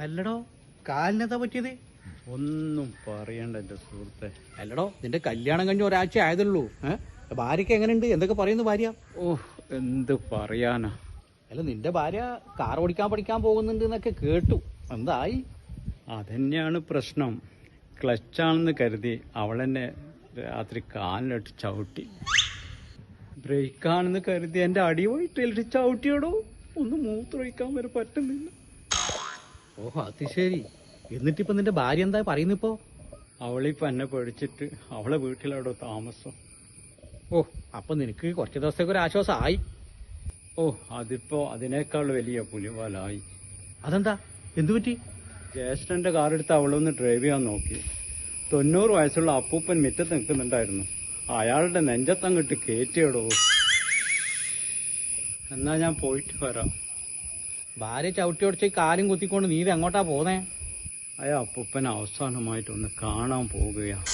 അല്ലടോ കാലിനെന്താ പറ്റിയത്? ഒന്നും പറയണ്ട എന്റെ സുഹൃത്തെ. അല്ലടോ നിന്റെ കല്യാണം കഴിഞ്ഞ ഒരാഴ്ച ആയതുള്ളൂ ഏഹ് ഭാര്യക്ക് എങ്ങനെയുണ്ട്? എന്തൊക്കെ പറയുന്നു ഭാര്യ? ഓ എന്ത് പറയാനാ. അല്ല നിന്റെ ഭാര്യ കാർ ഓടിക്കാൻ പഠിക്കാൻ പോകുന്നുണ്ട് എന്നൊക്കെ കേട്ടു. എന്തായി? അതന്നെയാണ് പ്രശ്നം. ക്ലച്ചാണെന്ന് കരുതി അവളെന്നെ രാത്രി കാലിലിട്ട് ചവിട്ടി. ബ്രേക്കാണെന്ന് കരുതി എന്റെ അടി പോയിട്ട് ചവിട്ടിയോടോ. ഒന്ന് മൂത്രമൊഴിക്കാൻ വരെ പറ്റുന്നില്ല. ഓഹോ അത് ശരി. എന്നിട്ടിപ്പോ നിന്റെ ഭാര്യ എന്താ പറയുന്നിപ്പോ? അവളിപ്പോ എന്നെ പേടിച്ചിട്ട് അവളെ വീട്ടിലവിടെ താമസം. ഓ അപ്പൊ നിനക്ക് കുറച്ച് ദിവസത്തേക്ക് ഒരു ആശ്വാസമായി ഓ അതിപ്പോ അതിനേക്കാൾ വലിയ പുലിവാലായി. അതെന്താ? എന്തു പറ്റി? ജ്യേഷ്ഠന്റെ കാറെടുത്ത് അവളൊന്ന് ഡ്രൈവ് ചെയ്യാൻ നോക്കി. തൊണ്ണൂറ് വയസ്സുള്ള അപ്പൂപ്പൻ മിറ്റത്ത് നിൽക്കുന്നുണ്ടായിരുന്നു. അയാളുടെ നെഞ്ചത്തങ്ങിട്ട് കേറ്റിയടോ. എന്നാ ഞാൻ പോയിട്ട് വരാം. ഭാര്യ ചവിട്ടി ഓടിച്ച് കാലും കുത്തിക്കൊണ്ട് നീ ഇത് എങ്ങോട്ടാ പോന്നേ? അയാ അപ്പൂപ്പൻ അവസാനമായിട്ടൊന്ന് കാണാൻ പോകുകയാണ്